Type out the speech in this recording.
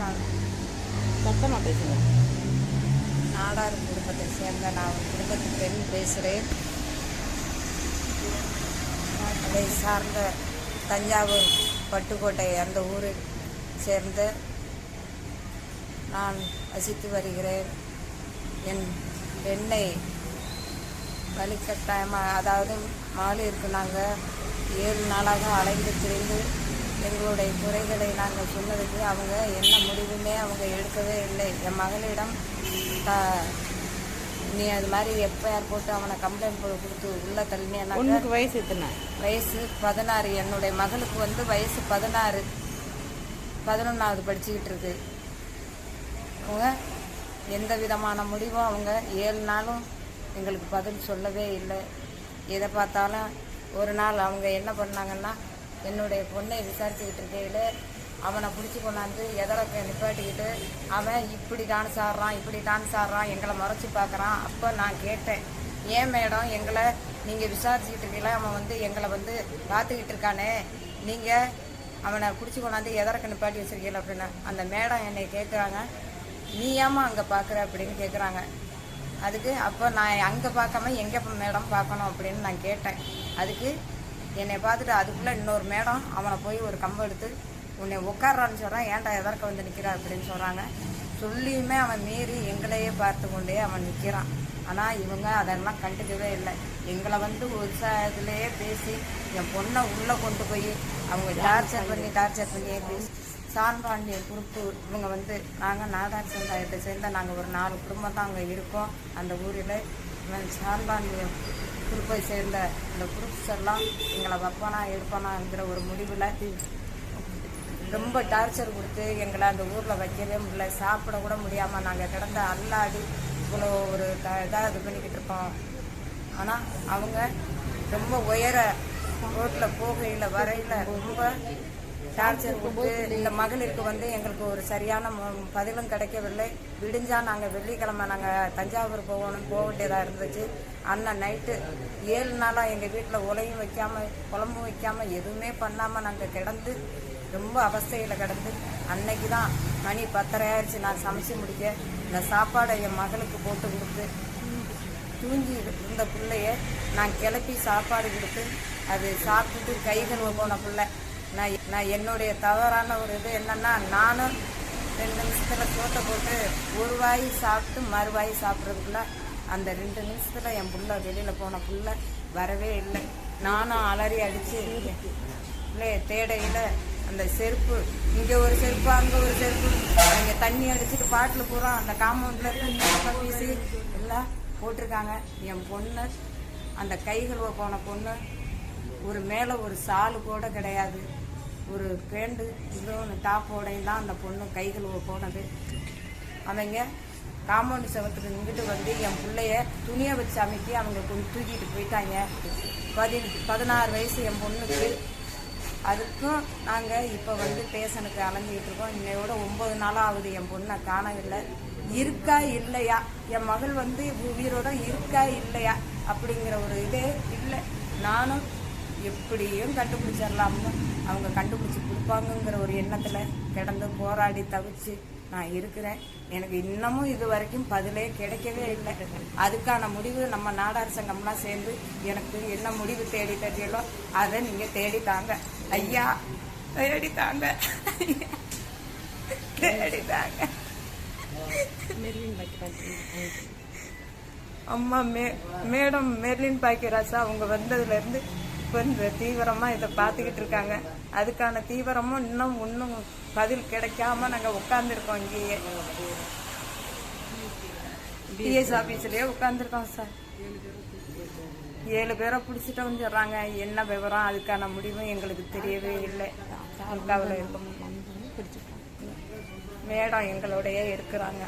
இருக்காங்க சத்தமாக பேசுங்க. நாடார் குடும்பத்தை சேர்ந்த நான் குடும்பத்து பெண் பேசுகிறேன் அதை சார்ந்த தஞ்சாவூர் பட்டுக்கோட்டை அந்த ஊரை சேர்ந்த நான் வசித்து வருகிறேன். என் பெண்ணை வழிகட்டாயமாக அதாவது மகளிருக்கு நாங்கள் ஏழு நாளாக அலைந்து திரிந்து எங்களுடைய குறைகளை நாங்கள் சொன்னதுக்கு அவங்க என்ன முடிவுமே அவங்க எடுக்கவே இல்லை. என் மகளிடம் த நீ அது மாதிரி எஃப்ஐஆர் போட்டு அவனை கம்ப்ளைண்ட் கொடுத்து உள்ள பொண்ணுக்கு வயசு எத்தனை? வயசு பதினாறு. என்னுடைய மகளுக்கு வந்து வயசு பதினாறு. பதினொன்றாவது படிச்சுக்கிட்டு இருக்கு. அவங்க எந்த விதமான முடிவும் அவங்க ஏழு நாளும் எங்களுக்கு பதில் சொல்லவே இல்லை. எதை பார்த்தாலும் ஒரு நாள் அவங்க என்ன பண்ணாங்கன்னா என்னுடைய பொண்ணை விசாரிச்சுக்கிட்டு இருக்கையில் அவனை பிடிச்சி கொண்டாந்து எதிரக்க நிப்பாட்டிக்கிட்டு அவன் இப்படி டான்ஸ் ஆடுறான் இப்படி டான்ஸ் ஆடுறான் எங்களை முறைச்சி பார்க்குறான் அப்போ நான் கேட்டேன் ஏன் மேடம் எங்களை நீங்கள் விசாரிச்சுக்கிட்டு இருக்கீங்களா அவன் வந்து எங்களை வந்து பார்த்துக்கிட்டு இருக்கானே நீங்கள் அவனை பிடிச்சி கொண்டாந்து எதறக்க நிப்பாட்டி வச்சிருக்கீங்களா அப்படின்னு. அந்த மேடம் என்னை கேட்குறாங்க நீ ஏமா அங்கே பார்க்குற அப்படின்னு கேட்குறாங்க அதுக்கு அப்போ நான் அங்கே பார்க்காம எங்கே மேடம் பார்க்கணும் அப்படின்னு நான் கேட்டேன். அதுக்கு என்னை பார்த்துட்டு அதுக்குள்ளே இன்னொரு மேடம் அவனை போய் ஒரு கம்பை எடுத்து உன்னை உட்கார்றான்னு சொல்கிறான் ஏன்டா எதற்க வந்து நிற்கிறா அப்படின்னு சொல்கிறாங்க சொல்லியுமே அவன் மீறி எங்களையே பார்த்து கொண்டே அவன் நிற்கிறான் ஆனால் இவங்க அதெல்லாம் கண்டுக்கவே இல்லை. எங்களை வந்து உற்சாகத்திலேயே பேசி என் பொண்ணை உள்ளே கொண்டு போய் அவங்க டார்ச்சர் பண்ணி? டார்ச்சர் பண்ணி பேசி சான்பாண்டியன் குரூப்பு இவங்க வந்து நாங்கள் நாடார் சமுதாயத்தை சேர்ந்த நாங்கள் ஒரு நாலு குடும்பம் தான் அங்கே இருக்கோம். அந்த ஊரில் இவன் சான்பாண்டியன் குரூப்பை சேர்ந்த இந்த குரூப்ஸ் எல்லாம் எங்களை வைப்பானா எடுப்பானாங்கிற ஒரு முடிவில் ரொம்ப டார்ச்சர் கொடுத்து எங்களை அந்த ஊரில் வைக்கவே முடியல. சாப்பிட கூட முடியாமல் நாங்கள் கிடந்த அல்லாடி இவ்வளோ ஒரு இதாக இது பண்ணிக்கிட்டு இருப்போம் ஆனால் அவங்க ரொம்ப உயர ரோட்டில் போகையில் வரையில் ரொம்ப டார்ச்சர் கொடுத்து இந்த மகளிருக்கு வந்து எங்களுக்கு ஒரு சரியான பதிலும் கிடைக்கவில்லை. விடிஞ்சால் நாங்கள் வெள்ளிக்கிழமை நாங்கள் தஞ்சாவூர் போகணும் போக வேண்டியதாக இருந்துச்சு. அண்ணன் நைட்டு ஏழு நாளாக எங்கள் வீட்டில் உலையும் வைக்காமல் குழம்பும் வைக்காமல் எதுவுமே பண்ணாமல் நாங்கள் கிடந்து ரொம்ப அவஸ்தையில் கிடந்து அன்னைக்கு தான் மணி பத்தரை ஆயிடுச்சு நான் சமைச்சு முடிக்க. இந்த சாப்பாடை என் மகளுக்கு போட்டு கொடுத்து தூங்கி இருந்த பிள்ளைய நான் கிளப்பி சாப்பாடு கொடுத்து அது சாப்பிட்டுட்டு கை கழுவ போன பிள்ளை. நான் நான் என்னுடைய தவறான ஒரு இது என்னன்னா நானும் ரெண்டு நிமிஷத்தில் சோத்தை போட்டு ஒரு வாய் சாப்பிட்டு மறுவாய் சாப்பிட்றதுக்குள்ள அந்த ரெண்டு நிமிஷத்தில் என் புள்ள வெளியில் போன புள்ள வரவே இல்லை. நானும் அலறி அடித்து பிள்ளைய தேடையில் அந்த செருப்பு இங்கே ஒரு செருப்பு அங்கே ஒரு செருப்பு. இங்கே தண்ணி அடிச்சுட்டு பாட்டில் பூரா அந்த காம்பவுண்டில் இருந்து வீசி எல்லாம் போட்டிருக்காங்க. என் பொண்ணு அந்த கைகள் போன பொண்ணு ஒரு மேலே ஒரு சாலு கூட கிடையாது. ஒரு பேண்டு இதுவும் டாப்போடையும் தான் அந்த பொண்ணு கை கழுவ போனது. அவங்க காம்பவுண்ட் செவத்துக்கு இங்கிட்டு வந்து என் பிள்ளைய துணியை வச்சு அமைக்கி அவங்க கொஞ்சம் தூக்கிட்டு போயிட்டாங்க. பதி பதினாறு வயசு என் பொண்ணுக்கு. அதுக்கும் நாங்கள் இப்போ வந்து பேசனுக்கு அலைஞ்சிக்கிட்டு இருக்கோம். இன்னையோட ஒம்பது நாளாக ஆகுது என் பொண்ணை காணவில்லை. இருக்கா இல்லையா? என் மகள் வந்து உயிரோட இருக்கா இல்லையா? அப்படிங்கிற ஒரு இதே இல்லை. நானும் எப்படியும் கண்டுபிடிச்சிடலாம்னு அவங்க கண்டுபிடிச்சி கொடுப்பாங்கங்கிற ஒரு எண்ணத்தில் கிடந்து போராடி தவிச்சு நான் இருக்கிறேன். எனக்கு இன்னமும் இது வரைக்கும் பதிலே கிடைக்கவே இல்லை. அதுக்கான முடிவு நம்ம நாடார் சங்கம்லாம் சேர்ந்து எனக்கு என்ன முடிவு தேடி தரீங்களோ அதை நீங்கள் தேடித்தாங்க ஐயா தேடித்தாங்க தேடித்தாங்க மெர்லின் பாக்கி அம்மா மே மேடம் மெர்லின் பாக்கியராசா அவங்க வந்ததுலேருந்து இப்போ இந்த தீவிரமாக இதை பார்த்துக்கிட்டு இருக்காங்க. அதுக்கான தீவிரமும் இன்னும் இன்னும் பதில் கிடைக்காம நாங்கள் உட்காந்துருக்கோம் இங்கேயே. பிஎஸ் ஆஃபீஸ்லேயே உட்காந்துருக்கோம் சார் ஏழு பேரை பிடிச்சிட்டோம் சொல்கிறாங்க என்ன விவரம்? அதுக்கான முடிவும் எங்களுக்கு தெரியவே இல்லை. கவலை இருக்கும் மேடம் எங்களோடையே இருக்கிறாங்க.